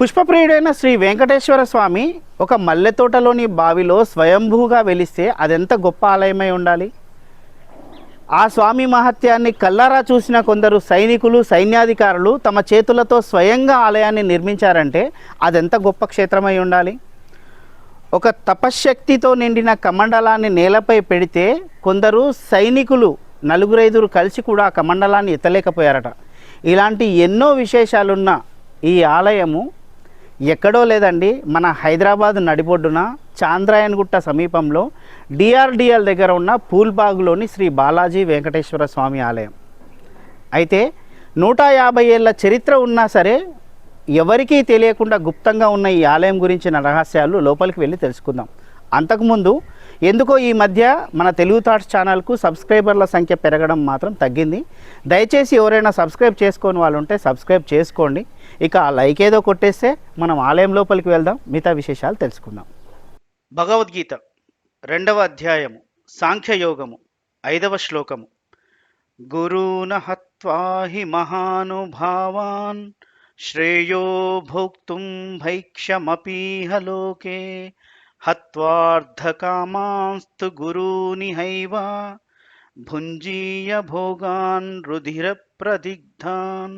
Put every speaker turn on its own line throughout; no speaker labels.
పుష్పప్రియుడైన శ్రీ వెంకటేశ్వర స్వామి ఒక మల్లె తోటలోని బావిలో స్వయంభూగా వెలిస్తే అదెంత గొప్ప ఆలయమై ఉండాలి? ఆ స్వామి మహత్యాన్ని కల్లారా చూసిన కొందరు సైనికులు సైన్యాధికారులు తమ చేతులతో స్వయంగా ఆలయాన్ని నిర్మించారంటే అదెంత గొప్ప క్షేత్రమై ఉండాలి? ఒక తపశ్శక్తితో నిండిన కమండలాన్ని నేలపై పెడితే కొందరు సైనికులు నలుగురైదురు కలిసి కూడా ఆ కమండలాన్ని ఎత్తలేకపోయారట. ఇలాంటి ఎన్నో విశేషాలున్న ఈ ఆలయము ఎక్కడో లేదండి మన హైదరాబాద్ నడిబొడ్డున చాంద్రాయణగుట్ట సమీపంలో డిఆర్డిఎల్ దగ్గర ఉన్న పూల్బాగ్లోని శ్రీ బాలాజీ వెంకటేశ్వర స్వామి ఆలయం. అయితే నూట యాభై ఏళ్ళ చరిత్ర ఉన్నా సరే ఎవరికీ తెలియకుండా గుప్తంగా ఉన్న ఈ ఆలయం గురించిన రహస్యాలు లోపలికి వెళ్ళి తెలుసుకుందాం. అంతకుముందు ఎందుకో ఈ మధ్య మన తెలుగు థాట్స్ ఛానల్కు సబ్స్క్రైబర్ల సంఖ్య పెరగడం మాత్రం తగ్గింది. దయచేసి ఎవరైనా సబ్స్క్రైబ్ చేసుకోని వాళ్ళు ఉంటే సబ్స్క్రైబ్ చేసుకోండి. ఇక ఆ లైక్ ఏదో కొట్టేస్తే మనం ఆలయం లోపలికి వెళ్దాం. మిగతా విశేషాలు తెలుసుకుందాం. భగవద్గీత రెండవ అధ్యాయము సాంఖ్యయోగము ఐదవ శ్లోకము. గురూన హి మహానుభావాన్ శ్రేయో భోక్తుం భైక్ష్యమపీహ లోకే. హత్వార్థకామాస్తు గురూనిహైవ భుంజీయ భోగాన్ రుధిర ప్రదిగ్ధాన్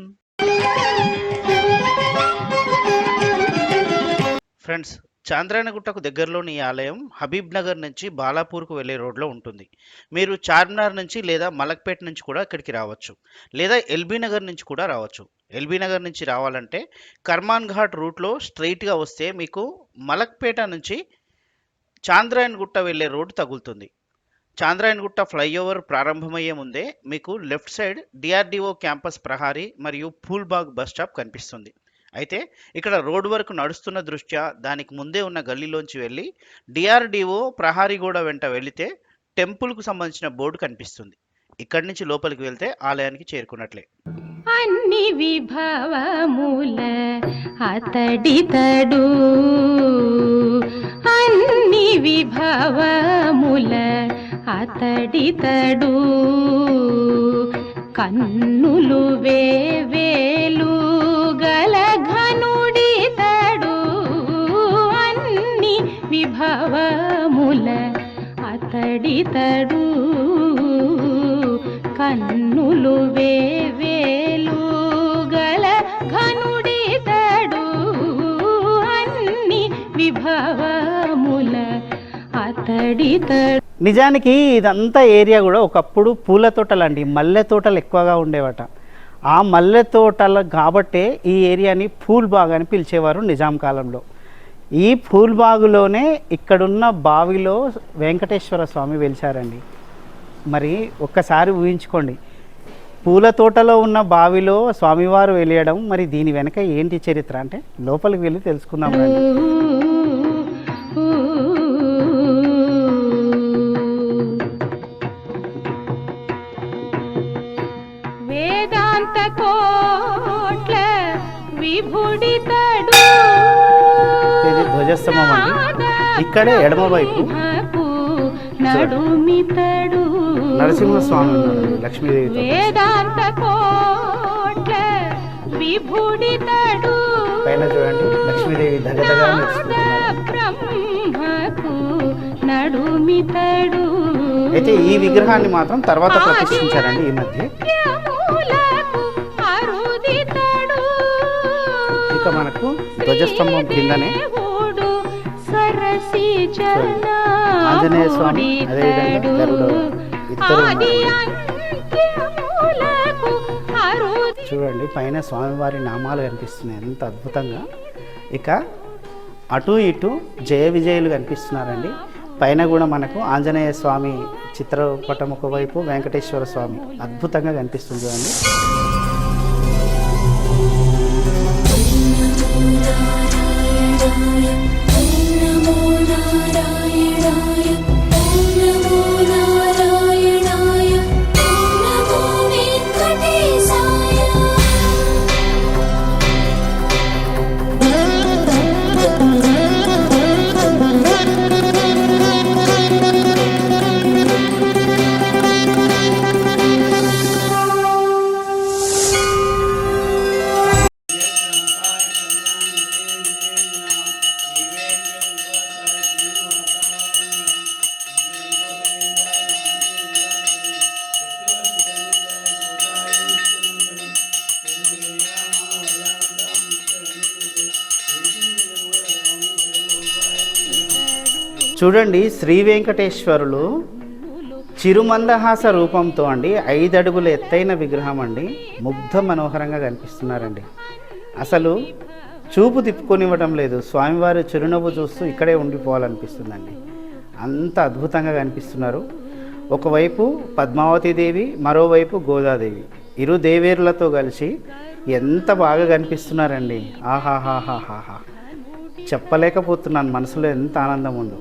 ఫ్రెండ్స్ చాంద్రాయణగుట్టకు దగ్గరలోని ఈ ఆలయం హబీబ్ నగర్ నుంచి బాలాపూర్కు వెళ్ళే రోడ్లో ఉంటుంది. మీరు చార్మినార్ నుంచి లేదా మలక్పేట నుంచి కూడా ఇక్కడికి రావచ్చు. లేదా ఎల్బీ నగర్ నుంచి కూడా రావచ్చు. ఎల్బీ నగర్ నుంచి రావాలంటే కర్మాన్ ఘాట్ రూట్లో స్ట్రైట్గా వస్తే మీకు మలక్పేట నుంచి చాంద్రాయణగుట్ట వెళ్ళే రోడ్డు తగులుతుంది. చాంద్రాయణగుట్ట ఫ్లైఓవర్ ప్రారంభమయ్యే ముందే మీకు లెఫ్ట్ సైడ్ డిఆర్డిఓ క్యాంపస్ ప్రహారీ మరియు పూల్బాగ్ బస్ స్టాప్ కనిపిస్తుంది. అయితే ఇక్కడ రోడ్ వరకు నడుస్తున్న దృష్ట్యా దానికి ముందే ఉన్న గల్లీలోంచి వెళ్ళి డిఆర్డిఓ ప్రహారీ గూడ వెంట వెళితే టెంపుల్కు సంబంధించిన బోర్డు కనిపిస్తుంది. ఇక్కడి నుంచి లోపలికి వెళ్తే ఆలయానికి చేరుకున్నట్లే.
అన్ని విభవముల అతడితడు అన్ని విభవముల అతడితడు కన్నులు వేవేలు గల ఘనుడితడు అన్ని విభవముల అతడితడు కన్నులు వే
నిజానికి ఇదంతా ఏరియా కూడా ఒకప్పుడు పూల తోటలండి. మల్లె తోటలు ఎక్కువగా ఉండేవట. ఆ మల్లె తోటలు కాబట్టే ఈ ఏరియాని పూల్ బాగ్ అని పిలిచేవారు నిజాం కాలంలో. ఈ పూల్ బాగులోనే ఇక్కడున్న బావిలో వెంకటేశ్వర స్వామి వెలిచారండి మరి ఒక్కసారి ఊహించుకోండి. పూల తోటలో ఉన్న బావిలో స్వామివారు వెలియడం మరి దీని వెనక ఏంటి చరిత్ర? అంటే లోపలికి వెళ్ళి తెలుసుకుందాం
వేదాంత కోట్ల విభుడితడు.
ఇది ధ్వజస్తంభం అండి. ఇక్కడే ఎడమ వైపు.
నడుమితడు.
నరసింహస్వామి ఉన్నాడు లక్ష్మీదేవితో
వేదాంత కోట్ల విభుడితడు.
పైన చూడండి లక్ష్మీదేవి
బ్రహ్మకు నడుమితడు.
అయితే ఈ విగ్రహాన్ని మాత్రం తర్వాత ప్రతిష్ఠించారండి ఈ మధ్య. ధ్వజస్తంభం కిందనే. ఆంజనేయ స్వామి, అదేవిధంగా గరుడు ఇద్దరు చూడండి పైన స్వామివారి నామాలు కనిపిస్తున్నాయి ఎంత అద్భుతంగా. ఇక అటు ఇటు జయ విజయులు కనిపిస్తున్నారండి. పైన కూడా మనకు ఆంజనేయ స్వామి చిత్రపటం ఒకవైపు వెంకటేశ్వర స్వామి అద్భుతంగా కనిపిస్తుంది చూడండి.
నమో
చూడండి శ్రీ వెంకటేశ్వరులు చిరుమందహాస రూపంతో అండి ఐదు అడుగుల ఎత్తైన విగ్రహం అండి ముగ్ధ మనోహరంగా కనిపిస్తున్నారండి. అసలు చూపు తిప్పుకొనివ్వడం లేదు. స్వామివారి చిరునవ్వు చూస్తూ ఇక్కడే ఉండిపోవాలనిపిస్తుందండి. అంత అద్భుతంగా కనిపిస్తున్నారు. ఒకవైపు పద్మావతి దేవి మరోవైపు గోదాదేవి. ఇరు దేవేరులతో కలిసి ఎంత బాగా కనిపిస్తున్నారండి. ఆహాహాహాహాహా. చెప్పలేకపోతున్నాను మనసులో ఎంత ఆనందం ఉందో.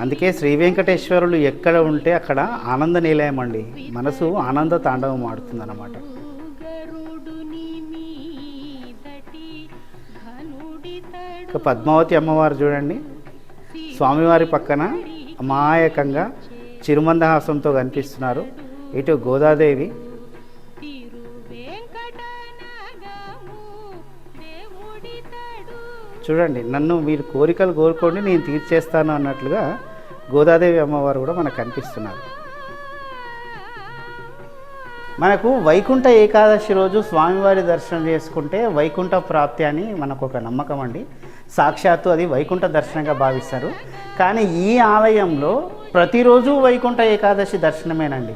అందుకే శ్రీ వెంకటేశ్వరులు ఎక్కడ ఉంటే అక్కడ ఆనంద నిలయం అండి. మనసు ఆనంద తాండవం ఆడుతుందన్నమాట. ఇక పద్మావతి అమ్మవారు చూడండి. స్వామివారి పక్కన అమాయకంగా చిరుమందహాసంతో కనిపిస్తున్నారు. ఇటు గోదాదేవి చూడండి నన్ను మీరు కోరికలు కోరుకోండి నేను తీర్చేస్తాను అన్నట్లుగా గోదాదేవి అమ్మవారు కూడా మనకు కనిపిస్తున్నారు. మనకు వైకుంఠ ఏకాదశి రోజు స్వామివారి దర్శనం చేసుకుంటే వైకుంఠ ప్రాప్తి అని మనకు ఒక నమ్మకం అండి. సాక్షాత్తు అది వైకుంఠ దర్శనంగా భావిస్తారు. కానీ ఈ ఆలయంలో ప్రతిరోజు వైకుంఠ ఏకాదశి దర్శనమేనండి.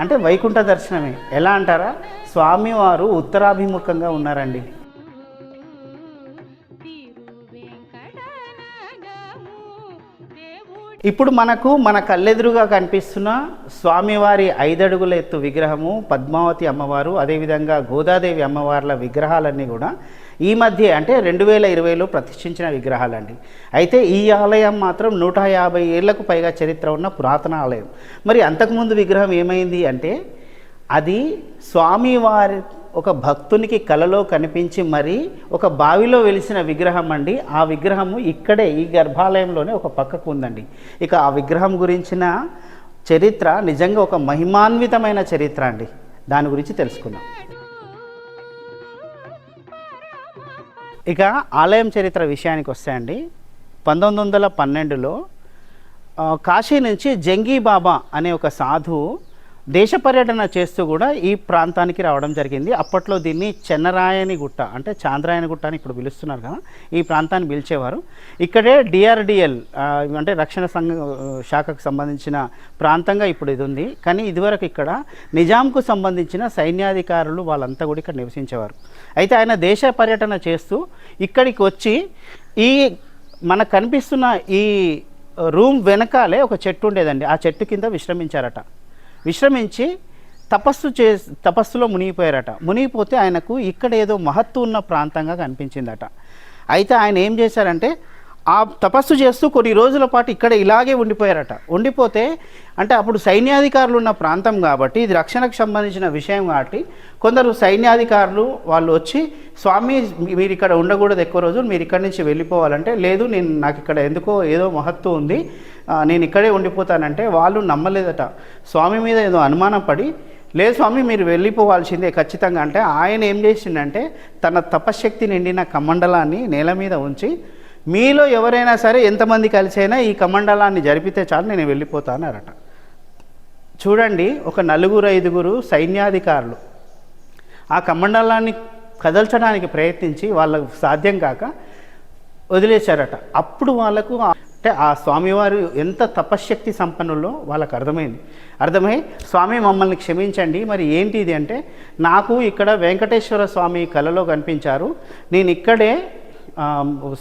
అంటే వైకుంఠ దర్శనమే. ఎలా అంటారా? స్వామివారు ఉత్తరాభిముఖంగా ఉన్నారండి. ఇప్పుడు మనకు మన కళ్ళెదురుగా కనిపిస్తున్న స్వామివారి ఐదడుగుల ఎత్తు విగ్రహము పద్మావతి అమ్మవారు అదేవిధంగా గోదాదేవి అమ్మవార్ల విగ్రహాలన్నీ కూడా ఈ మధ్య అంటే రెండు వేల ఇరవైలో ప్రతిష్ఠించిన విగ్రహాలండి. అయితే ఈ ఆలయం మాత్రం నూట యాభై ఏళ్ళకు పైగా చరిత్ర ఉన్న పురాతన ఆలయం. మరి అంతకుముందు విగ్రహం ఏమైంది అంటే అది స్వామివారి ఒక భక్తునికి కలలో కనిపించి మరి ఒక బావిలో వెలిసిన విగ్రహం అండి. ఆ విగ్రహము ఇక్కడే ఈ గర్భాలయంలోనే ఒక పక్కకు ఉందండి. ఇక ఆ విగ్రహం గురించిన చరిత్ర నిజంగా ఒక మహిమాన్వితమైన చరిత్ర అండి. దాని గురించి తెలుసుకుందాం. ఇక ఆలయం చరిత్ర విషయానికి వస్తే అండి. పంతొమ్మిది వందల పన్నెండులో కాశీ నుంచి జంగీ బాబా అనే ఒక సాధువు దేశ పర్యటన చేస్తూ కూడా ఈ ప్రాంతానికి రావడం జరిగింది. అప్పట్లో దీన్ని చెన్నరాయని గుట్ట అంటే చాంద్రాయని గుట్ట అని ఇప్పుడు పిలుస్తున్నారు కదా ఈ ప్రాంతాన్ని పిలిచేవారు. ఇక్కడే డిఆర్డిఎల్ అంటే రక్షణ సంఘ శాఖకు సంబంధించిన ప్రాంతంగా ఇప్పుడు ఇది ఉంది. కానీ ఇదివరకు ఇక్కడ నిజాంకు సంబంధించిన సైన్యాధికారులు వాళ్ళంతా కూడా ఇక్కడ నివసించేవారు. అయితే ఆయన దేశ పర్యటన చేస్తూ ఇక్కడికి వచ్చి ఈ మనకు కనిపిస్తున్న ఈ రూమ్ వెనకాలే ఒక చెట్టు ఉండేదండి. ఆ చెట్టు కింద విశ్రమించారట. విశ్రమించి తపస్సు చే తపస్సులో మునిగిపోయారట. మునిగిపోతే ఆయనకు ఇక్కడ ఏదో మహత్తు ఉన్న ప్రాంతంగా కనిపించిందట. అయితే ఆయన ఏం చేశారంటే ఆ తపస్సు చేస్తూ కొన్ని రోజుల పాటు ఇక్కడ ఇలాగే ఉండిపోయారట. ఉండిపోతే అంటే అప్పుడు సైన్యాధికారులు ఉన్న ప్రాంతం కాబట్టి ఇది రక్షణకు సంబంధించిన విషయం కాబట్టి కొందరు సైన్యాధికారులు వాళ్ళు వచ్చి స్వామి మీరు ఇక్కడ ఉండకూడదు ఎక్కువ రోజులు మీరు ఇక్కడి నుంచి వెళ్ళిపోవాలంటే లేదు నేను నాకు ఇక్కడ ఎందుకో ఏదో మహత్వం ఉంది నేను ఇక్కడే ఉండిపోతానంటే వాళ్ళు నమ్మలేదట. స్వామి మీద ఏదో అనుమానం పడి లేదు స్వామి మీరు వెళ్ళిపోవాల్సిందే ఖచ్చితంగా. అంటే ఆయన ఏం చేసిండంటే తన తపశ్శక్తి నిండిన కమండలాన్ని నేల మీద ఉంచి మీలో ఎవరైనా సరే ఎంతమంది కలిసైనా ఈ కమండలాన్ని జరిపితే చాలు నేను వెళ్ళిపోతానరట చూడండి ఒక నలుగురు ఐదుగురు సైన్యాధికారులు ఆ కమండలాన్ని కదల్చడానికి ప్రయత్నించి వాళ్ళకు సాధ్యం కాక వదిలేశారట. అప్పుడు వాళ్ళకు అంటే ఆ స్వామివారు ఎంత తపశ్శక్తి సంపన్నులో వాళ్ళకు అర్థమైంది. అర్థమై స్వామి మమ్మల్ని క్షమించండి. మరి ఏంటి ఇది అంటే నాకు ఇక్కడ వెంకటేశ్వర స్వామి కలలో కనిపించారు. నేను ఇక్కడే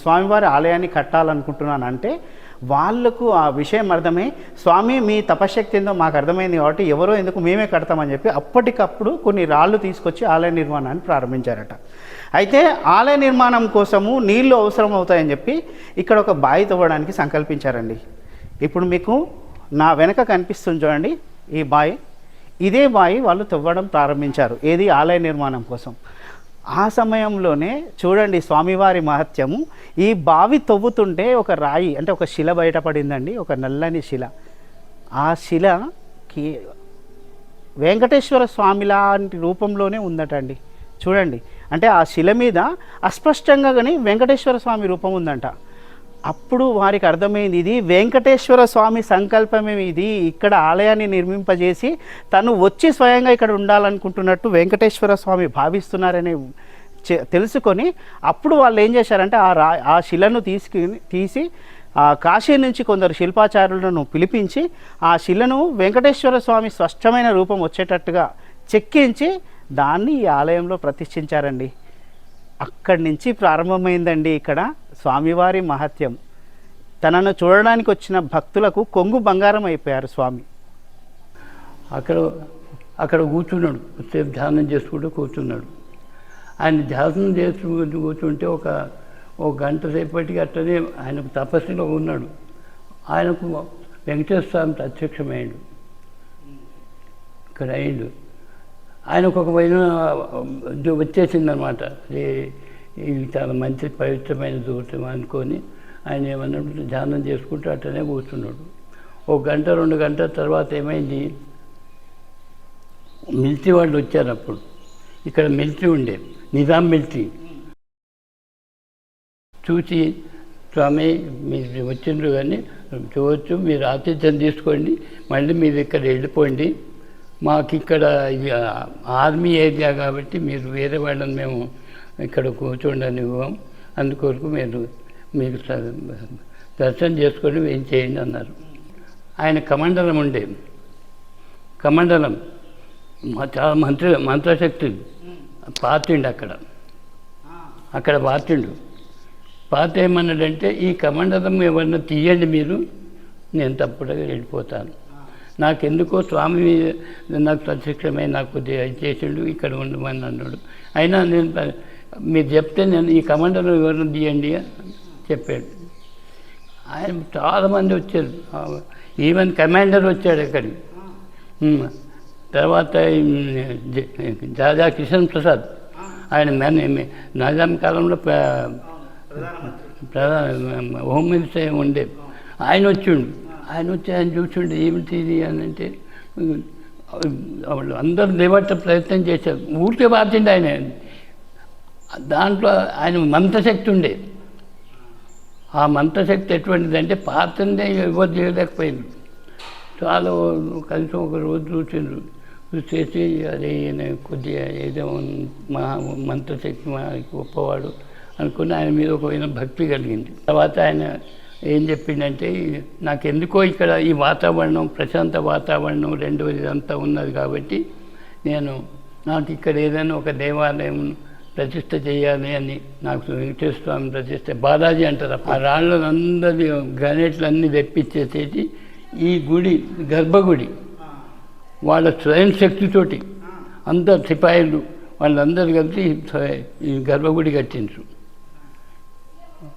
స్వామివారి ఆలయాన్ని కట్టాలనుకుంటున్నాను అంటే వాళ్ళకు ఆ విషయం అర్థమై స్వామి మీ తపశ్శక్తి ఏందో మాకు అర్థమైంది కాబట్టి ఎవరో ఎందుకు మేమే కడతామని చెప్పి అప్పటికప్పుడు కొన్ని రాళ్ళు తీసుకొచ్చి ఆలయ నిర్మాణాన్ని ప్రారంభించారట. అయితే ఆలయ నిర్మాణం కోసము నీళ్ళు అవసరం అవుతాయని చెప్పి ఇక్కడ ఒక బావి తవ్వడానికి సంకల్పించారండి. ఇప్పుడు మీకు నా వెనక కనిపిస్తుంది చూడండి ఈ బావి. ఇదే బావి వాళ్ళు తవ్వడం ప్రారంభించారు ఏది ఆలయ నిర్మాణం కోసం. ఆ సమయంలోనే చూడండి స్వామివారి మహత్యము. ఈ బావి తవ్వుతుంటే ఒక రాయి అంటే ఒక శిల బయటపడిందండి ఒక నల్లని శిల. ఆ శిలకి వెంకటేశ్వర స్వామి లాంటి రూపంలోనే ఉందటండి. చూడండి. అంటే ఆ శిల మీద అస్పష్టంగా కానీ వెంకటేశ్వర స్వామి రూపం ఉందంట. అప్పుడు వారికి అర్థమైంది ఇది వెంకటేశ్వర స్వామి సంకల్పమే ఇది. ఇక్కడ ఆలయాన్ని నిర్మింపజేసి తను వచ్చి స్వయంగా ఇక్కడ ఉండాలనుకుంటున్నట్టు వెంకటేశ్వర స్వామి భావిస్తున్నారని తెలుసుకొని అప్పుడు వాళ్ళు ఏం చేశారంటే ఆ రా ఆ శిలను తీసుకుని తీసి ఆ కాశీ నుంచి కొందరు శిల్పాచారులను పిలిపించి ఆ శిలను వెంకటేశ్వర స్వామి స్పష్టమైన రూపం వచ్చేటట్టుగా చెక్కించి దాన్ని ఈ ఆలయంలో ప్రతిష్ఠించారండి. అక్కడి నుంచి ప్రారంభమైందండి ఇక్కడ స్వామివారి మహత్యం. తనను చూడడానికి వచ్చిన భక్తులకు కొంగు బంగారం అయిపోయారు స్వామి.
అక్కడ అక్కడ కూర్చున్నాడు. సేపు ధ్యానం చేసుకుంటూ కూర్చున్నాడు. ఆయన ధ్యానం చేసుకుంటూ కూర్చుంటే ఒక ఒక గంట సేపటికి అట్లనే ఆయనకు తపస్సులో ఉన్నాడు. ఆయనకు వెంకటేశ్వర స్వామి ప్రత్యక్షమైండు ఇక్కడ అయిండు ఆయనకు ఒక వైన వచ్చేసింది అనమాట ఇది చాలా మంచి పవిత్రమైన దూరం అనుకొని ఆయన ఏమన్నట్టు ధ్యానం చేసుకుంటూ అట్లనే కూర్చున్నాడు. ఒక గంట రెండు గంటల తర్వాత ఏమైంది? మిలిటరీ వాళ్ళు వచ్చారు అప్పుడు. ఇక్కడ మిలిటరీ ఉండే నిజాం మిలిటరీ. చూసి స్వామి మీరు వచ్చిండ్రు కానీ చూడవచ్చు మీరు ఆతిథ్యం తీసుకోండి మళ్ళీ మీరు ఇక్కడ వెళ్ళిపోండి. మాకు ఇక్కడ ఇది ఆర్మీ ఏరియా కాబట్టి మీరు వేరే వాళ్ళని మేము ఇక్కడ కూర్చోండి ఇవ్వం అందుకొరకు మీరు మీరు దర్శనం చేసుకొని ఏం చేయండి అన్నారు. ఆయన కమండలం ఉండే. కమండలం మా- చాలా మంత్రి మంత్రశక్తి పాతిండు అక్కడ. అక్కడ పాతిండు పాత ఏమన్నాడంటే ఈ కమండలం ఎవరన్నా తీయండి మీరు నేను తప్పుడుగా వెళ్ళిపోతాను. నాకెందుకో స్వామి నాకు ప్రత్యక్షమై నాకు కొద్దిగా చేసిండు ఇక్కడ ఉండమని అన్నాడు. అయినా నేను మీరు చెప్తే నేను ఈ కమాండర్ ఎవరిని తీయండి అని చెప్పాడు. ఆయన చాలామంది వచ్చారు. ఈవెన్ కమాండర్ వచ్చాడు అక్కడికి. తర్వాత జాజా కిషన్ ప్రసాద్. ఆయన మెన్ నిజాం కాలంలో ప్రధాన హోమ్ మినిస్టర్ ఉండే. ఆయన వచ్చిండు. ఆయన వచ్చి ఆయన చూసిండే ఏమిటి ఇది? అని అంటే వాళ్ళు అందరూ లేవట్ట ప్రయత్నం చేశారు. ఊరికే బాధిండు ఆయన. దాంట్లో ఆయన మంత్రశక్తి ఉండే. ఆ మంత్రశక్తి ఎటువంటిదంటే పాత్రనే ఎవరు చేయలేకపోయింది. చాలా కనీసం ఒక రోజు చూసిండ్రు. చూసేసి అదే ఈయన కొద్దిగా ఏదో మా మంత్రశక్తి మా గొప్పవాడు అనుకుని ఆయన మీద ఒక భక్తి కలిగింది. తర్వాత ఆయన ఏం చెప్పిండంటే నాకు ఎందుకో ఇక్కడ ఈ వాతావరణం ప్రశాంత వాతావరణం రెండవది అంతా ఉన్నది కాబట్టి నేను నాకు ఇక్కడ ఏదైనా ఒక దేవాలయం ప్రతిష్ట చేయాలి అని నాకు వెంకటేశ్వర స్వామి ప్రతిష్ట బాలాజీ అంటారు ఆ రాళ్ళందరి గ్రానైట్లన్నీ తెప్పించేసేసి ఈ గుడి గర్భగుడి వాళ్ళ స్వయం శక్తితోటి అందరు సిపాయిలు వాళ్ళందరూ కలిసి ఈ గర్భగుడి కట్టించు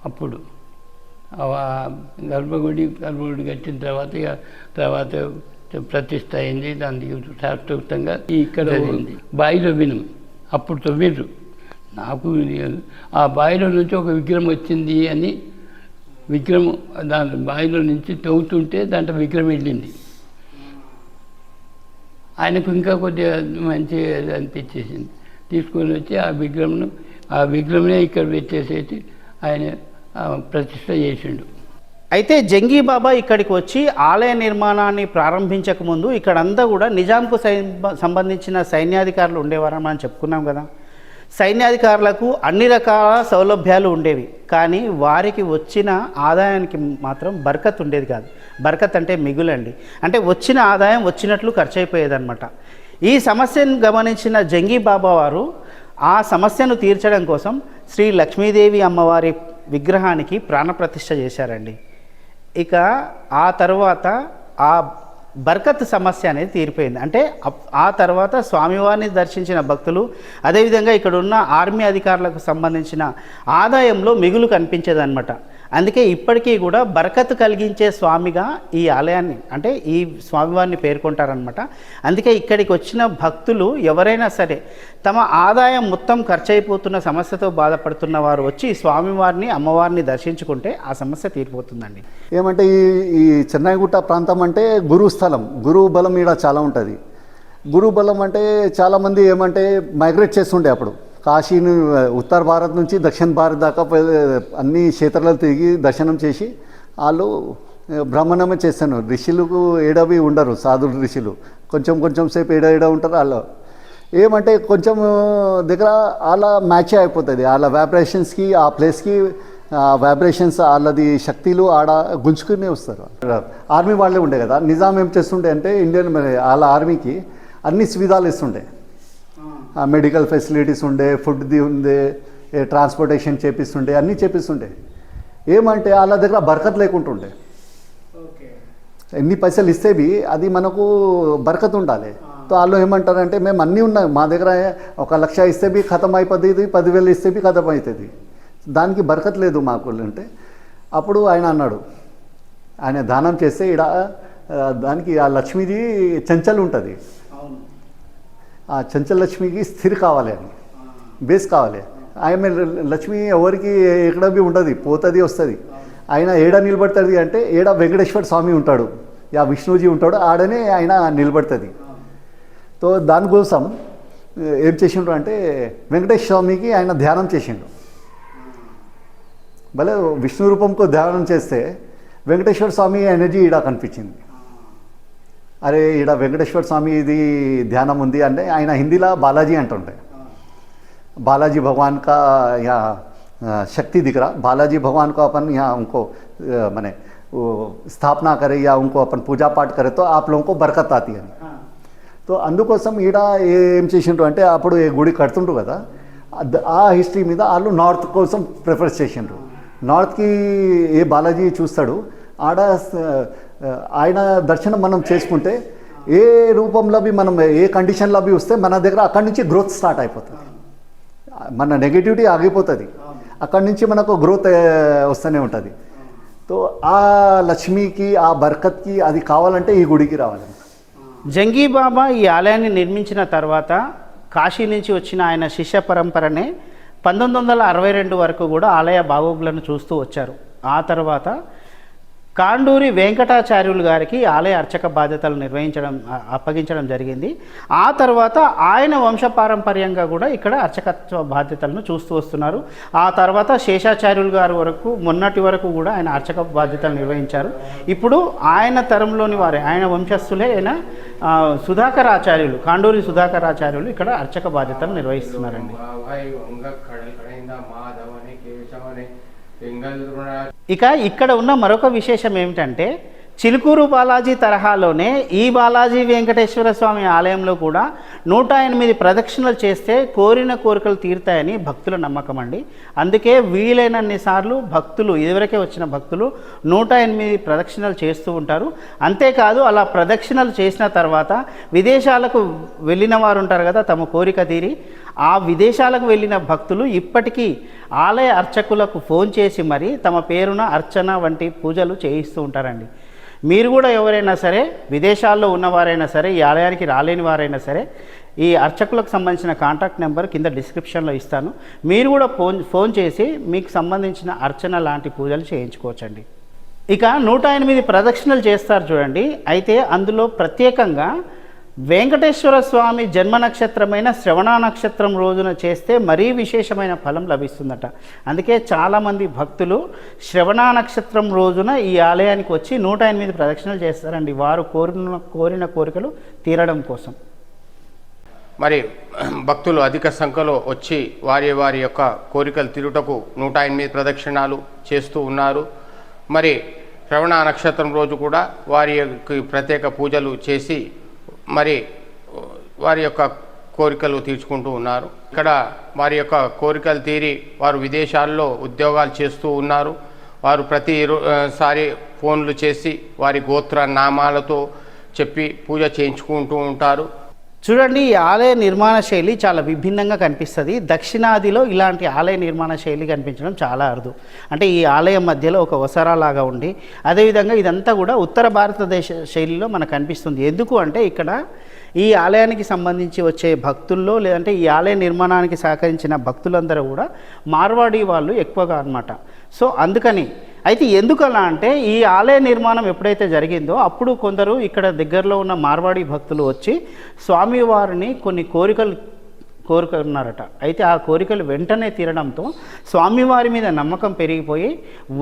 అప్పుడు గర్భగుడి గర్భగుడి కట్టిన తర్వాత ఇక తర్వాత ప్రతిష్ట అయింది దానికి శాస్త్రోక్తంగా ఇక్కడ బాయిలో విను. అప్పుడు తవ్విండ్రు నాకు ఆ బాయిలో నుంచి ఒక విగ్రహం వచ్చింది అని విగ్రహం దాని బావిలో నుంచి తవ్వుతుంటే దాంట్లో విగ్రహం వెళ్ళింది. ఆయనకు ఇంకా కొద్దిగా మంచి అనిపించేసింది. తీసుకొని వచ్చి ఆ విగ్రహంను ఆ విగ్రహమే ఇక్కడ పెట్టేసేసి ఆయన ప్రతిష్ట చేసిండు.
అయితే జంగీ బాబా ఇక్కడికి వచ్చి ఆలయ నిర్మాణాన్ని ప్రారంభించక ముందు ఇక్కడంతా కూడా నిజాంకు సంబంధించిన సైన్యాధికారులు ఉండేవారని మనం చెప్పుకున్నాం కదా. సైన్యాధికారులకు అన్ని రకాల సౌలభ్యాలు ఉండేవి. కానీ వారికి వచ్చిన ఆదాయానికి మాత్రం బర్కత్ ఉండేది కాదు. బర్కత్ అంటే మిగులండి. అంటే వచ్చిన ఆదాయం వచ్చినట్లు ఖర్చు అయిపోయేదన్నమాట ఈ సమస్యను గమనించిన జంగీ బాబా వారు ఆ సమస్యను తీర్చడం కోసం శ్రీ లక్ష్మీదేవి అమ్మవారి విగ్రహానికి ప్రాణప్రతిష్ఠ చేశారండి. ఇక ఆ తర్వాత ఆ బర్కత్ సమస్య అనేది తీరిపోయింది. అంటే ఆ తర్వాత స్వామివారిని దర్శించిన భక్తులు అదేవిధంగా ఇక్కడ ఉన్న ఆర్మీ అధికారులకు సంబంధించిన ఆదాయంలో మిగులు కనిపించేదన్నమాట. అందుకే ఇప్పటికీ కూడా బరకత్ కలిగించే స్వామిగా ఈ ఆలయాన్ని అంటే ఈ స్వామివారిని పేర్కొంటారనమాట అందుకే ఇక్కడికి వచ్చిన భక్తులు ఎవరైనా సరే తమ ఆదాయం మొత్తం ఖర్చు అయిపోతున్న సమస్యతో బాధపడుతున్న వారు వచ్చి స్వామివారిని అమ్మవారిని దర్శించుకుంటే ఆ సమస్య తీరిపోతుందండి.
ఏమంటే ఈ ఈ చెన్నైగుట్ట ప్రాంతం అంటే గురువు స్థలం గురువు బలం ఈడ చాలా ఉంటుంది. గురువు బలం అంటే చాలామంది ఏమంటే మైగ్రేట్ చేస్తుండే అప్పుడు. కాశీని ఉత్తర భారత్ నుంచి దక్షిణ భారత్ దాకా అన్ని క్షేత్రాలు తిరిగి దర్శనం చేసి వాళ్ళు భ్రమణమే చేస్తాను. ఋషులకు ఏడవి ఉండరు సాధుడు ఋషులు. కొంచెం కొంచెం సేపు ఏడ ఏడ ఉంటారు వాళ్ళు. ఏమంటే కొంచెం దగ్గర అలా మ్యాచ్ అయిపోతుంది. వాళ్ళ వైబ్రేషన్స్కి ఆ ప్లేస్కి వైబ్రేషన్స్ వాళ్ళది శక్తిలు ఆడ గుంజుకునే వస్తారు. ఆర్మీ వాళ్ళే ఉండే కదా. నిజాం ఏం చేస్తుండే అంటే ఇండియన్ వాళ్ళ ఆర్మీకి అన్ని సువిధాలు ఇస్తుండే. మెడికల్ ఫెసిలిటీస్ ఉండే ఫుడ్ది ఉండే ట్రాన్స్పోర్టేషన్ చేపిస్తుండే అన్నీ చేపిస్తుండే. ఏమంటే వాళ్ళ దగ్గర బరకత్ లేకుంటుండే. ఎన్ని పైసలు ఇస్తేవి అది మనకు బరకత్ ఉండాలి. సో వాళ్ళు ఏమంటారంటే మేము అన్నీ ఉన్నాయి మా దగ్గర ఒక లక్ష ఇస్తే బి ఖతం అయిపోతుంది పదివేలు ఇస్తే బి ఖతం అవుతుంది దానికి బరకత్ లేదు మాకు అంటే అప్పుడు ఆయన అన్నాడు. ఆయన దానం చేస్తే ఇడ దానికి ఆ లక్ష్మీది చంచల్ ఉంటుంది. ఆ చంచల లక్ష్మికి స్థిర కావాలి అని బేస్ కావాలి. ఆమె లక్ష్మి ఎవరికి ఎక్కడ బి ఉంటుంది పోతుంది వస్తుంది. ఆయన ఏడ నిలబడుతుంది అంటే ఏడ వెంకటేశ్వర స్వామి ఉంటాడు యా విష్ణుజీ ఉంటాడు ఆడనే ఆయన నిలబడుతుంది. సో దానికోసం ఏం చేసిండ్రు అంటే వెంకటేశ్వర స్వామికి ఆయన ధ్యానం చేసిండు. భలే విష్ణు రూపంకు ధ్యానం చేస్తే వెంకటేశ్వర స్వామి ఎనర్జీ ఈడ కనిపించింది. అరే ఈడ వెంకటేశ్వర స్వామి ఇది ధ్యానం ఉంది అంటే ఆయన హిందీలో బాలాజీ అంటుండే बालाजी भगवान का यहाँ अ, शक्ति दिख रहा बालाजी भगवान को अपन यहाँ उनको अ, माने वो स्थापना करे या उनको अपन पूजा पाठ करे तो आप लोगों को बरकत आती है సో అందుకోసం ఈడ ఏం చేసిండ్రు అంటే అప్పుడు ఈ గుడి కడుతుండ్రు కదా అద్- ఆ హిస్టరీ మీద వాళ్ళు నార్త్ కోసం ప్రిఫర్ చేసిండ్రు నార్త్కి ఏ బాలాజీ చూస్తాడు ఆడ స- ఆయన దర్శనం మనం చేసుకుంటే ఏ రూపంలో మనం ఏ కండిషన్లో అవి వస్తే మన దగ్గర అక్కడి నుంచి గ్రోత్ స్టార్ట్ అయిపోతుంది. మన నెగిటివిటీ ఆగిపోతుంది. అక్కడి నుంచి మనకు గ్రోత్ వస్తూనే ఉంటుంది. సో ఆ లక్ష్మికి ఆ బర్కత్కి అది కావాలంటే ఈ గుడికి రావాలి.
జంగీ బాబా ఈ ఆలయాన్ని నిర్మించిన తర్వాత కాశీ నుంచి వచ్చిన ఆయన శిష్య పరంపరనే పంతొమ్మిది వందల అరవై రెండు వరకు కూడా ఆలయ బాగోగులను చూస్తూ వచ్చారు. ఆ తర్వాత కాండూరి వెంకటాచార్యులు గారికి ఆలయ అర్చక బాధ్యతలు నిర్వహించడం అప్పగించడం జరిగింది ఆ తర్వాత ఆయన వంశపారంపర్యంగా కూడా ఇక్కడ అర్చకత్వ బాధ్యతలను చూస్తూ వస్తున్నారు ఆ తర్వాత శేషాచార్యులు గారి వరకు మొన్నటి వరకు కూడా ఆయన అర్చక బాధ్యతలు నిర్వహించారు ఇప్పుడు ఆయన తరంలోని వారే ఆయన వంశస్థులే ఆయన సుధాకర్ ఆచార్యులు కాండూరి సుధాకర్ ఆచార్యులు ఇక్కడ అర్చక బాధ్యతలు నిర్వహిస్తున్నారండి ఇక ఇక్కడ ఉన్న మరొక విశేషం ఏమిటంటే చిలుకూరు బాలాజీ తరహాలోనే ఈ బాలాజీ వెంకటేశ్వర స్వామి ఆలయంలో కూడా నూట ఎనిమిది ప్రదక్షిణలు చేస్తే కోరిన కోరికలు తీరుతాయని భక్తుల నమ్మకం అండి. అందుకే వీలైనన్ని సార్లు భక్తులు ఇదివరకే వచ్చిన భక్తులు నూట ఎనిమిది ప్రదక్షిణలు చేస్తూ ఉంటారు. అంతేకాదు అలా ప్రదక్షిణలు చేసిన తర్వాత విదేశాలకు వెళ్ళిన వారు ఉంటారు కదా తమ కోరిక తీరి ఆ విదేశాలకు వెళ్ళిన భక్తులు ఇప్పటికీ ఆలయ అర్చకులకు ఫోన్ చేసి మరి తమ పేరున అర్చన వంటి పూజలు చేయిస్తూ ఉంటారండి. మీరు కూడా ఎవరైనా సరే విదేశాల్లో ఉన్నవారైనా సరే ఈ ఆలయానికి రాలేని వారైనా సరే ఈ అర్చకులకు సంబంధించిన కాంటాక్ట్ నెంబర్ కింద డిస్క్రిప్షన్లో ఇస్తాను. మీరు కూడా ఫోన్ ఫోన్ చేసి మీకు సంబంధించిన అర్చన లాంటి పూజలు చేయించుకోవచ్చండి. ఇక నూట ఎనిమిది ప్రదక్షిణలు చేస్తారు చూడండి. అయితే అందులో ప్రత్యేకంగా వెంకటేశ్వర స్వామి జన్మ నక్షత్రమైన శ్రవణ నక్షత్రం రోజున చేస్తే మరీ విశేషమైన ఫలం లభిస్తుందట. అందుకే చాలామంది భక్తులు శ్రవణ నక్షత్రం రోజున ఈ ఆలయానికి వచ్చి నూట ఎనిమిది ప్రదక్షిణలు చేస్తారండి. వారు కోరిన కోరిన కోరికలు తీరడం కోసం.
మరి భక్తులు అధిక సంఖ్యలో వచ్చి వారి వారి యొక్క కోరికలు తీరుటకు నూట ఎనిమిది ప్రదక్షిణాలు చేస్తూ ఉన్నారు. మరి శ్రవణ నక్షత్రం రోజు కూడా వారి యొక్క ప్రత్యేక పూజలు చేసి మరి వారి యొక్క కోరికలు తీర్చుకుంటూ ఉన్నారు. ఇక్కడ వారి యొక్క కోరికలు తీరి వారు విదేశాల్లో ఉద్యోగాలు చేస్తూ ఉన్నారు. వారు ప్రతి సారి ఫోన్లు చేసి వారి గోత్ర నామాలతో చెప్పి పూజ చేయించుకుంటూ ఉంటారు.
చూడండి ఈ ఆలయ నిర్మాణ శైలి చాలా విభిన్నంగా కనిపిస్తుంది. దక్షిణాదిలో ఇలాంటి ఆలయ నిర్మాణ శైలి కనిపించడం చాలా అరుదు. అంటే ఈ ఆలయం మధ్యలో ఒక వసరాలాగా ఉండి అదేవిధంగా ఇదంతా కూడా ఉత్తర భారతదేశ శైలిలో మనకు కనిపిస్తుంది. ఎందుకు అంటే ఇక్కడ ఈ ఆలయానికి సంబంధించి వచ్చే భక్తుల్లో లేదంటే ఈ ఆలయ నిర్మాణానికి సహకరించిన భక్తులందరూ కూడా మార్వాడి వాళ్ళు ఎక్కువగా అన్నమాట. సో అందుకని అయితే ఎందుకు అలా అంటే ఈ ఆలయ నిర్మాణం ఎప్పుడైతే జరిగిందో అప్పుడు కొందరు ఇక్కడ దగ్గరలో ఉన్న మార్వాడి భక్తులు వచ్చి స్వామివారిని కొన్ని కోరికలు కోరుకున్నారట. అయితే ఆ కోరికలు వెంటనే తీరడంతో స్వామివారి మీద నమ్మకం పెరిగిపోయి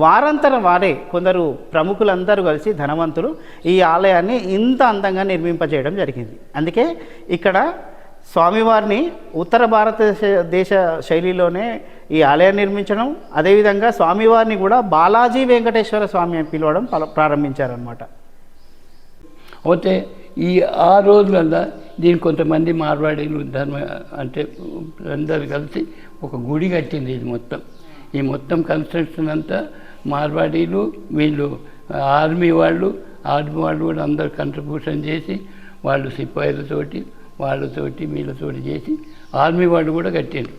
వారంతర వారే కొందరు ప్రముఖులందరూ కలిసి ధనవంతులు ఈ ఆలయాన్ని ఇంత అందంగా నిర్మింపజేయడం జరిగింది. అందుకే ఇక్కడ స్వామివారిని ఉత్తర భారతదేశ దేశ శైలిలోనే ఈ ఆలయాన్ని నిర్మించడం అదేవిధంగా స్వామివారిని కూడా బాలాజీ వెంకటేశ్వర స్వామి అని పిలవడం ప్రారంభించారనమాట
అయితే ఈ ఆ రోజులల్లో దీని కొంతమంది మార్వాడీలు ధర్మ అంటే అందరు కలిసి ఒక గుడి కట్టింది ఇది మొత్తం. ఈ మొత్తం కన్స్ట్రక్షన్ అంతా మార్వాడీలు వీళ్ళు ఆర్మీ వాళ్ళు ఆర్మీ వాళ్ళు కూడా అందరు కంట్రిబ్యూషన్ చేసి వాళ్ళు సిపాయిలతోటి వాళ్ళతోటి వీళ్ళతోటి చేసి ఆర్మీ వాళ్ళు కూడా కట్టిండ్రు.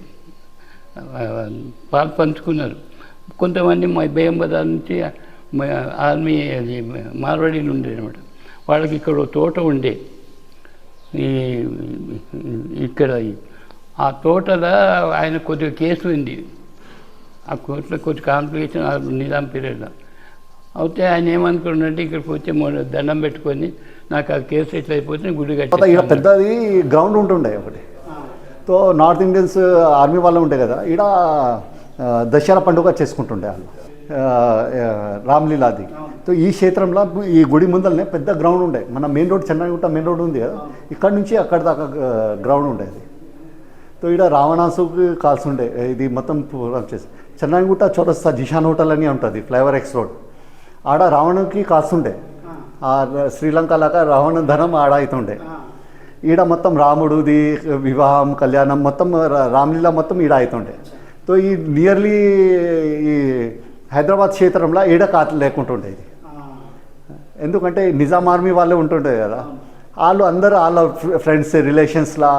పాలు పంచుకున్నారు. కొంతమంది మా బేయం బజార్ నుంచి ఆర్మీ అది మార్వాడీలు ఉండే అనమాట వాళ్ళకి ఇక్కడ ఒక తోట ఉండే. ఈ ఇక్కడ ఆ తోటలో ఆయన కొద్దిగా కేసు ఉంది. ఆ కోర్టులో కొద్ది కాంప్లికేషన్ నిజాం పీరియడ్లో అయితే ఆయన ఏమనుకున్నాడంటే ఇక్కడికి వచ్చి దండం పెట్టుకొని నాకు ఆ కేసు ఎట్లా అయిపోతే గుడి కట్టి
పెద్దది గ్రౌండ్ ఉంటుండే ఒకటి. So North Indians uh, army వాళ్ళు ఉండే కదా ఈడ uh, దసరా పండుగ చేసుకుంటుండే వాళ్ళు. Uh, రామ్లీలాది. సో ఈ క్షేత్రంలో ఈ గుడి ముందరనే పెద్ద గ్రౌండ్ ఉండే. మన main road Chennaigutta main road ఉంది కదా ఇక్కడ నుంచి అక్కడ దాకా గ్రౌండ్ ఉండేది సో ఇక్కడ రావణాసుకి కాల్సి ఉండే ఇది మొత్తం ప్రోగ్రామ్ చేసి. చెన్నైగుట్ట చౌరస్తా జిషాన్ హోటల్ అని ఉంటుంది ఫ్లైవర్ ఎక్స్ రోడ్. ఆడ రావణుకి కాల్స్తుండే ఆ శ్రీలంక లాగా రావణ ధనం ఆడ అవుతుండే ఈడ మొత్తం రాముడుది వివాహం కళ్యాణం మొత్తం రామ్లీలా మొత్తం ఈడ అవుతుండే సో ఈ నియర్లీ ఈ హైదరాబాద్ క్షేత్రంలో ఈడ కాతలు లేకుంటుండే ఇది. ఎందుకంటే నిజాం ఆర్మీ వాళ్ళే ఉంటుండే కదా. వాళ్ళు అందరూ వాళ్ళ ఫ్రెండ్స్ రిలేషన్స్లా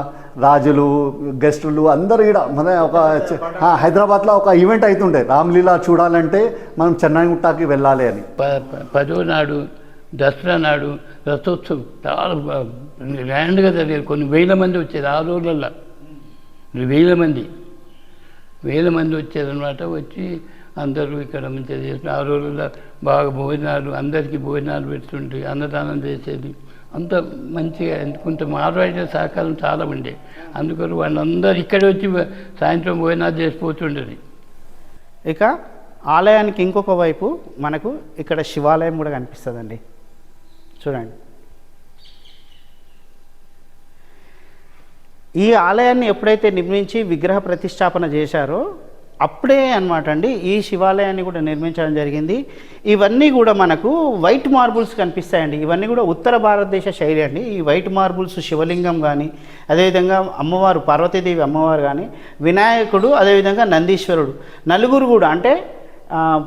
రాజులు గెస్టులు అందరూ ఈడ. మన ఒక హైదరాబాద్లో ఒక ఈవెంట్ అవుతుండే రామ్లీలా చూడాలంటే మనం చెన్నైగుట్టాకి వెళ్ళాలి అని.
పదో నాడు దసరా నాడు రథోత్సవం చాలా గ్రాండ్గా జరిగేది. కొన్ని వేల మంది వచ్చేది ఆ రోజులలో వేల మంది. వేల మంది వచ్చేదన్నమాట. వచ్చి అందరూ ఇక్కడ మంచిగా చేసిన ఆ రోజుల్లో బాగా భోజనాలు అందరికీ భోజనాలు పెడుతుంటే అన్నదానం చేసేది. అంత మంచిగా కొంత మార్వాడి సహకారం చాలా ఉండే. అందుకని వాళ్ళందరూ ఇక్కడ వచ్చి సాయంత్రం భోజనాలు చేసిపోతుండేది
ఇక ఆలయానికి ఇంకొక వైపు మనకు ఇక్కడ శివాలయం కూడా కనిపిస్తుందండి. చూడండి. ఈ ఆలయాన్ని ఎప్పుడైతే నిర్మించి విగ్రహ ప్రతిష్టాపన చేశారో అప్పుడే అన్నమాట అండి ఈ శివాలయాన్ని కూడా నిర్మించడం జరిగింది. ఇవన్నీ కూడా మనకు వైట్ మార్బుల్స్ కనిపిస్తాయండి. ఇవన్నీ కూడా ఉత్తర భారతదేశ శైలి అండి. ఈ వైట్ మార్బుల్స్ శివలింగం కానీ అదేవిధంగా అమ్మవారు పార్వతీదేవి అమ్మవారు కానీ వినాయకుడు అదేవిధంగా నందీశ్వరుడు. నలుగురు కూడా అంటే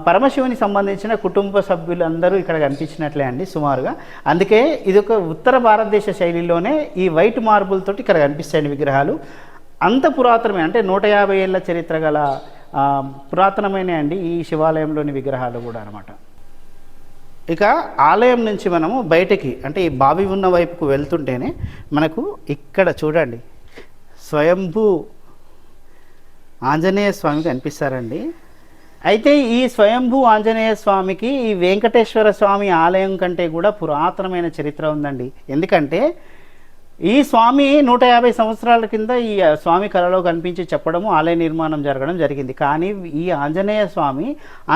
పరమశివుని సంబంధించిన కుటుంబ సభ్యులందరూ ఇక్కడ కనిపించినట్లే అండి సుమారుగా. అందుకే ఇది ఒక ఉత్తర భారతదేశ శైలిలోనే ఈ వైట్ మార్బుల్ తోటి ఇక్కడ కనిపిస్తాయండి విగ్రహాలు. అంత పురాతనమే అంటే నూట యాభై ఏళ్ళ చరిత్ర గల పురాతనమైన అండి ఈ శివాలయంలోని విగ్రహాలు కూడా అనమాట ఇక ఆలయం నుంచి మనము బయటికి అంటే ఈ బావి ఉన్న వైపుకు వెళ్తుంటేనే మనకు ఇక్కడ చూడండి స్వయంభూ ఆంజనేయ స్వామి కనిపిస్తారండి. అయితే ఈ స్వయంభూ ఆంజనేయ స్వామికి ఈ వెంకటేశ్వర స్వామి ఆలయం కంటే కూడా పురాతనమైన చరిత్ర ఉందండి. ఎందుకంటే ఈ స్వామి నూట యాభై సంవత్సరాల కింద ఈ స్వామి కళలో కనిపించి చెప్పడము ఆలయ నిర్మాణం జరగడం జరిగింది. కానీ ఈ ఆంజనేయ స్వామి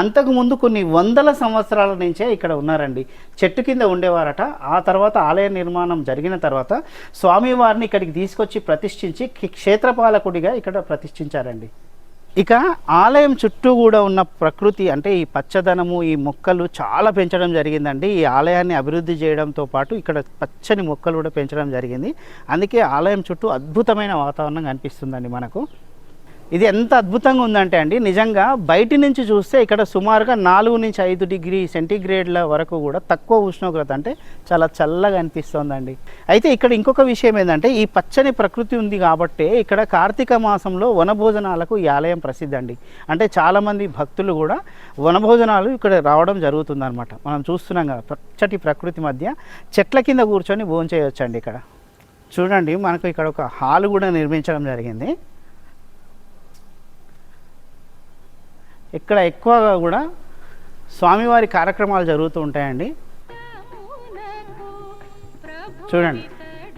అంతకు ముందు కొన్ని వందల సంవత్సరాల నుంచే ఇక్కడ ఉన్నారండి. చెట్టు కింద ఉండేవారట. ఆ తర్వాత ఆలయ నిర్మాణం జరిగిన తర్వాత స్వామివారిని ఇక్కడికి తీసుకొచ్చి ప్రతిష్ఠించి క్షేత్రపాలకుడిగా ఇక్కడ ప్రతిష్ఠించారండి. ఇక ఆలయం చుట్టూ కూడా ఉన్న ప్రకృతి అంటే ఈ పచ్చదనము ఈ మొక్కలు చాలా పెంచడం జరిగిందండి. ఈ ఆలయాన్ని అభివృద్ధి చేయడంతో పాటు ఇక్కడ పచ్చని మొక్కలు కూడా పెంచడం జరిగింది. అందుకే ఆలయం చుట్టూ అద్భుతమైన వాతావరణం కనిపిస్తుందండి మనకు. ఇది ఎంత అద్భుతంగా ఉందంటే అండి నిజంగా బయటి నుంచి చూస్తే ఇక్కడ సుమారుగా నాలుగు నుంచి ఐదు డిగ్రీ సెంటీగ్రేడ్ల వరకు కూడా తక్కువ ఉష్ణోగ్రత అంటే చాలా చల్లగా అనిపిస్తుందండి. అయితే ఇక్కడ ఇంకొక విషయం ఏంటంటే ఈ పచ్చని ప్రకృతి ఉంది కాబట్టి ఇక్కడ కార్తీక మాసంలో వనభోజనాలకు ఈ ఆలయం ప్రసిద్ధి అండి అంటే చాలామంది భక్తులు కూడా వనభోజనాలు ఇక్కడ రావడం జరుగుతుందన్నమాట. మనం చూస్తున్నాం కదా పచ్చటి ప్రకృతి మధ్య చెట్ల కింద కూర్చొని భోజనం చేయొచ్చండి ఇక్కడ. చూడండి మనకు ఇక్కడ ఒక హాల్ కూడా నిర్మించడం జరిగింది. ఇక్కడ ఎక్కువగా కూడా స్వామివారి కార్యక్రమాలు జరుగుతూ ఉంటాయండి. చూడండి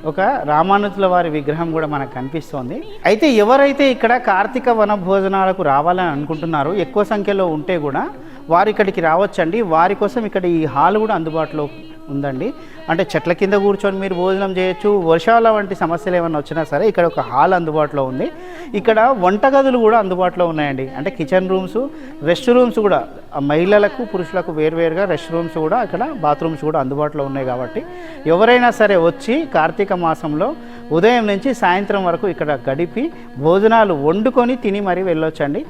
ఒక రామానుతుల వారి విగ్రహం కూడా మనకు కనిపిస్తోంది. అయితే ఎవరైతే ఇక్కడ కార్తీక వన భోజనాలకు రావాలని అనుకుంటున్నారో ఎక్కువ సంఖ్యలో ఉంటే కూడా వారు ఇక్కడికి రావచ్చండి. వారి కోసం ఇక్కడ ఈ హాల్ కూడా అందుబాటులో ఉందండి. అంటే చెట్ల కింద కూర్చొని మీరు భోజనం చేయొచ్చు. వర్షాల వంటి సమస్యలు ఏమైనా వచ్చినా సరే ఇక్కడ ఒక హాల్ అందుబాటులో ఉంది. ఇక్కడ వంటగదులు కూడా అందుబాటులో ఉన్నాయండి. అంటే కిచెన్ రూమ్స్ రెస్ట్ రూమ్స్ కూడా మహిళలకు పురుషులకు వేరువేరుగా రెస్ట్ రూమ్స్ కూడా ఇక్కడ బాత్రూమ్స్ కూడా అందుబాటులో ఉన్నాయి కాబట్టి ఎవరైనా సరే వచ్చి కార్తీక మాసంలో ఉదయం నుంచి సాయంత్రం వరకు ఇక్కడ గడిపి భోజనాలు వండుకొని తిని మరీ వెళ్ళొచ్చండి.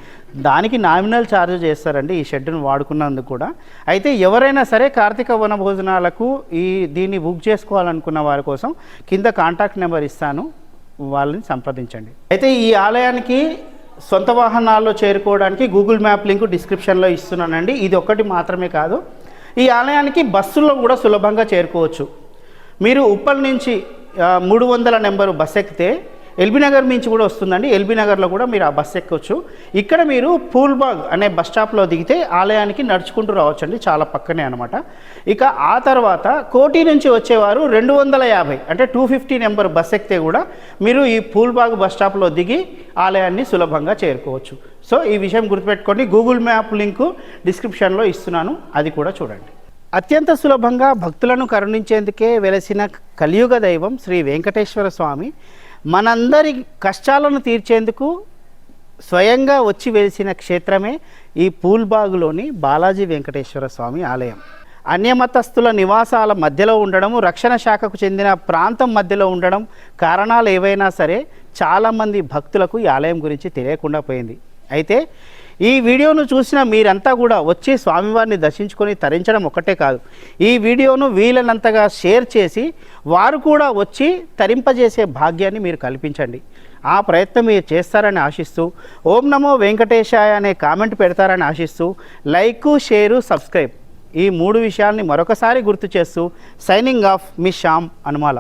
దానికి నామినల్ ఛార్జ్ చేస్తారండి ఈ షెడ్ను వాడుకున్నందుకు కూడా. అయితే ఎవరైనా సరే కార్తీక వన భోజనాలకు ఈ దీన్ని బుక్ చేసుకోవాలనుకున్న వారి కోసం కింద కాంటాక్ట్ నెంబర్ ఇస్తాను. వాళ్ళని సంప్రదించండి. అయితే ఈ ఆలయానికి సొంత వాహనాల్లో చేరుకోవడానికి గూగుల్ మ్యాప్ లింక్ డిస్క్రిప్షన్లో ఇస్తున్నానండి. ఇది ఒక్కటి మాత్రమే కాదు. ఈ ఆలయానికి బస్సుల్లో కూడా సులభంగా చేరుకోవచ్చు. మీరు ఉప్పల్ నుంచి మూడు వందల నెంబరు బస్ ఎక్కితే ఎల్బీ నగర్ నుంచి కూడా వస్తుందండి. ఎల్బీ నగర్లో కూడా మీరు ఆ బస్ ఎక్కవచ్చు ఇక్కడ మీరు పూల్బాగ్ అనే బస్ స్టాప్లో దిగితే ఆలయానికి నడుచుకుంటూ రావచ్చండి. చాలా పక్కనే అనమాట ఇక ఆ తర్వాత కోటి నుంచి వచ్చేవారు రెండు వందల యాభై అంటే టూ ఫిఫ్టీ నెంబర్ బస్ ఎక్కితే కూడా మీరు ఈ పూల్బాగ్ బస్ స్టాప్లో దిగి ఆలయాన్ని సులభంగా చేరుకోవచ్చు. సో ఈ విషయం గుర్తుపెట్టుకోండి. గూగుల్ మ్యాప్ లింకు డిస్క్రిప్షన్లో ఇస్తున్నాను. అది కూడా చూడండి. అత్యంత సులభంగా భక్తులను కరుణించేందుకే వెలసిన కలియుగ దైవం శ్రీ వెంకటేశ్వర స్వామి మనందరి కష్టాలను తీర్చేందుకు స్వయంగా వచ్చి వెలిసిన క్షేత్రమే ఈ పూల్బాగులోని బాలాజీ వెంకటేశ్వర స్వామి ఆలయం. అన్యమతస్థుల నివాసాల మధ్యలో ఉండడము రక్షణ శాఖకు చెందిన ప్రాంతం మధ్యలో ఉండడం కారణాలు ఏవైనా సరే చాలామంది భక్తులకు ఈ ఆలయం గురించి తెలియకుండా పోయింది. అయితే ఈ వీడియోను చూసిన మీరంతా కూడా వచ్చి స్వామివారిని దర్శించుకొని తరించడం ఒక్కటే కాదు. ఈ వీడియోను వీలైనంతగా షేర్ చేసి వారు కూడా వచ్చి తరింపజేసే భాగ్యాన్ని మీరు కల్పించండి. ఆ ప్రయత్నం మీరు చేస్తారని ఆశిస్తూ ఓం నమో వెంకటేశాయ అనే కామెంట్ పెడతారని ఆశిస్తూ లైక్ షేరు సబ్స్క్రైబ్ ఈ మూడు విషయాల్ని మరొకసారి గుర్తు చేస్తూ సైనింగ్ ఆఫ్ మీ శ్యామ్ అనుమాల.